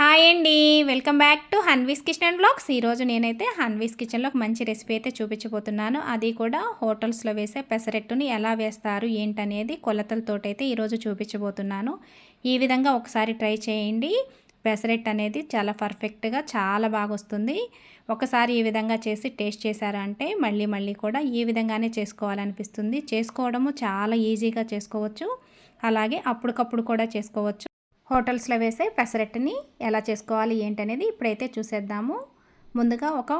Hi అండి. Welcome back to Hanvi's kitchen blogs. ఈరోజు నేనైతే హన్వీస్ కిచెన్లో ఒక మంచి రెసిపీ అయితే చూపించబోతున్నాను. అది కూడా హోటల్స్లో వేసే పెసరెట్టుని ఎలా వేస్తారు ఏంటనేది కొలతలతోటైతే ఈరోజు చూపించబోతున్నాను. ఈ విధంగా ఒకసారి ట్రై చేయండి. పెసరెట్ అనేది చాలా పర్ఫెక్ట్గా చాలా బాగా వస్తుంది. ఒకసారి ఈ విధంగా చేసి టేస్ట్ చేశారంటే మళ్ళీ మళ్ళీ కూడా ఈ విధంగానే చేసుకోవాలనిపిస్తుంది. చేసుకోవడము చాలా ఈజీగా చేసుకోవచ్చు. అలాగే అప్పటికప్పుడు కూడా చేసుకోవచ్చు. హోటల్స్లో వేసే పెసరట్టుని ఎలా చేసుకోవాలి ఏంటనేది ఇప్పుడైతే చూసేద్దాము. ముందుగా ఒక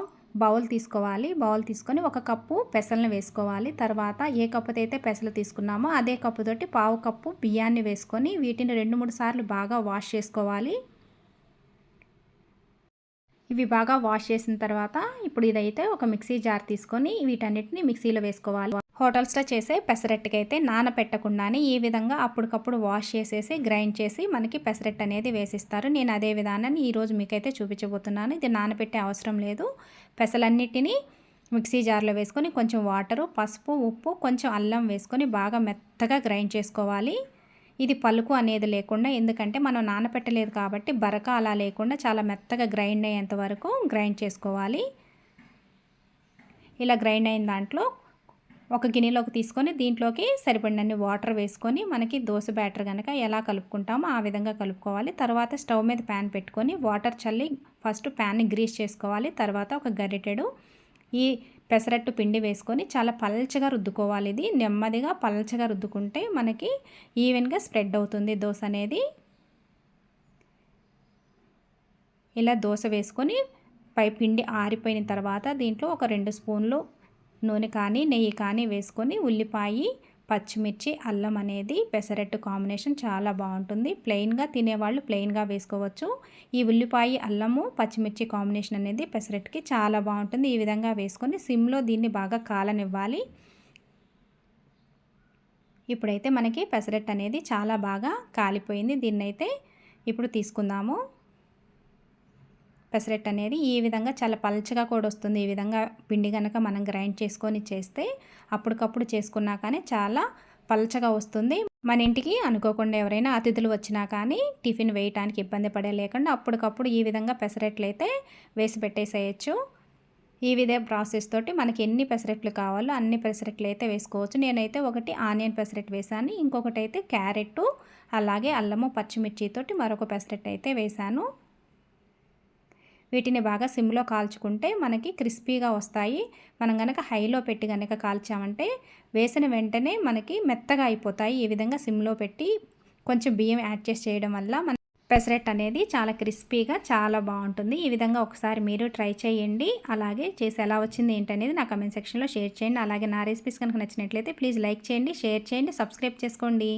బౌల్ తీసుకోవాలి. బౌల్ తీసుకొని ఒక కప్పు పెసలను వేసుకోవాలి. తర్వాత ఏ కప్పుతో అయితే పెసలు తీసుకున్నామో అదే కప్పుతోటి పావు కప్పు బియ్యాన్ని వేసుకొని వీటిని రెండు మూడు సార్లు బాగా వాష్ చేసుకోవాలి. ఇవి బాగా వాష్ చేసిన తర్వాత ఇప్పుడు ఇదైతే ఒక మిక్సీ జార్ తీసుకొని వీటన్నిటిని మిక్సీలో వేసుకోవాలి. హోటల్స్లో చేసే పెసరట్టుకైతే నానపెట్టకుండానే ఈ విధంగా అప్పటికప్పుడు వాష్ చేసేసి గ్రైండ్ చేసి మనకి పెసరెట్ అనేది వేసిస్తారు. నేను అదే విధానాన్ని ఈరోజు మీకైతే చూపించబోతున్నాను. ఇది నానపెట్టే అవసరం లేదు. పెసలన్నిటినీ మిక్సీ జార్లో వేసుకొని కొంచెం వాటరు పసుపు ఉప్పు కొంచెం అల్లం వేసుకొని బాగా మెత్తగా గ్రైండ్ చేసుకోవాలి. ఇది పలుకు అనేది లేకుండా ఎందుకంటే మనం నానపెట్టలేదు కాబట్టి బరక అలా లేకుండా చాలా మెత్తగా గ్రైండ్ అయ్యేంత వరకు గ్రైండ్ చేసుకోవాలి. ఇలా గ్రైండ్ అయిన దాంట్లో ఒక గిన్నెలోకి తీసుకొని దీంట్లోకి సరిపడినన్ని వాటర్ వేసుకొని మనకి దోశ బ్యాటర్ కనుక ఎలా కలుపుకుంటామో ఆ విధంగా కలుపుకోవాలి. తర్వాత స్టవ్ మీద ప్యాన్ పెట్టుకొని వాటర్ చల్లి ఫస్ట్ ప్యాన్ని గ్రీస్ చేసుకోవాలి. తర్వాత ఒక గరిటెడు ఈ పెసరట్టు పిండి వేసుకొని చాలా పల్చగా రుద్దుకోవాలి. ఇది నెమ్మదిగా పల్చగా రుద్దుకుంటే మనకి ఈవెన్గా స్ప్రెడ్ అవుతుంది దోశ అనేది. ఇలా దోశ వేసుకొని పై పిండి ఆరిపోయిన తర్వాత దీంట్లో ఒక రెండు స్పూన్లు నూనె కానీ నెయ్యి కానీ వేసుకొని ఉల్లిపాయ పచ్చిమిర్చి అల్లం అనేది పెసరట్టు కాంబినేషన్ చాలా బాగుంటుంది. ప్లెయిన్గా తినేవాళ్ళు ప్లెయిన్గా వేసుకోవచ్చు. ఈ ఉల్లిపాయ అల్లము పచ్చిమిర్చి కాంబినేషన్ అనేది పెసరట్టుకి చాలా బాగుంటుంది. ఈ విధంగా వేసుకొని సిమ్లో దీన్ని బాగా కాలనివ్వాలి. ఇప్పుడైతే మనకి పెసరట్టు అనేది చాలా బాగా కాలిపోయింది. దీన్నైతే ఇప్పుడు తీసుకుందాము. పెసరెట్ అనేది ఈ విధంగా చాలా పలచగా కూడా వస్తుంది. ఈ విధంగా పిండి కనుక మనం గ్రైండ్ చేసుకొని చేస్తే అప్పటికప్పుడు చేసుకున్నా కానీ చాలా పలచగా వస్తుంది. మన ఇంటికి అనుకోకుండా ఎవరైనా అతిథులు వచ్చినా కానీ టిఫిన్ వేయటానికి ఇబ్బంది పడే లేకుండా అప్పటికప్పుడు ఈ విధంగా పెసరెట్లు అయితే వేసి పెట్టేసేయచ్చు. ఈ విధే ప్రాసెస్ తోటి మనకి ఎన్ని పెసరెట్లు కావాలో అన్ని పెసరెట్లు అయితే వేసుకోవచ్చు. నేనైతే ఒకటి ఆనియన్ పెసరెట్ వేసాను. ఇంకొకటి అయితే క్యారెట్ అలాగే అల్లము పచ్చిమిర్చితోటి మరొక పెసరెట్ అయితే వేసాను. వీటిని బాగా సిమ్లో కాల్చుకుంటే మనకి క్రిస్పీగా వస్తాయి. మనం కనుక హైలో పెట్టి కనుక కాల్చామంటే వేసిన వెంటనే మనకి మెత్తగా అయిపోతాయి. ఈ విధంగా సిమ్లో పెట్టి కొంచెం బియ్యం యాడ్ చేసి చేయడం వల్ల మన పెసరెట్ అనేది చాలా క్రిస్పీగా చాలా బాగుంటుంది. ఈ విధంగా ఒకసారి మీరు ట్రై చేయండి. అలాగే చేసి ఎలా వచ్చింది ఏంటనేది నా కమెంట్ సెక్షన్లో షేర్ చేయండి. అలాగే నా రెసిపీస్ కనుక నచ్చినట్లయితే ప్లీజ్ లైక్ చేయండి షేర్ చేయండి సబ్స్క్రైబ్ చేసుకోండి.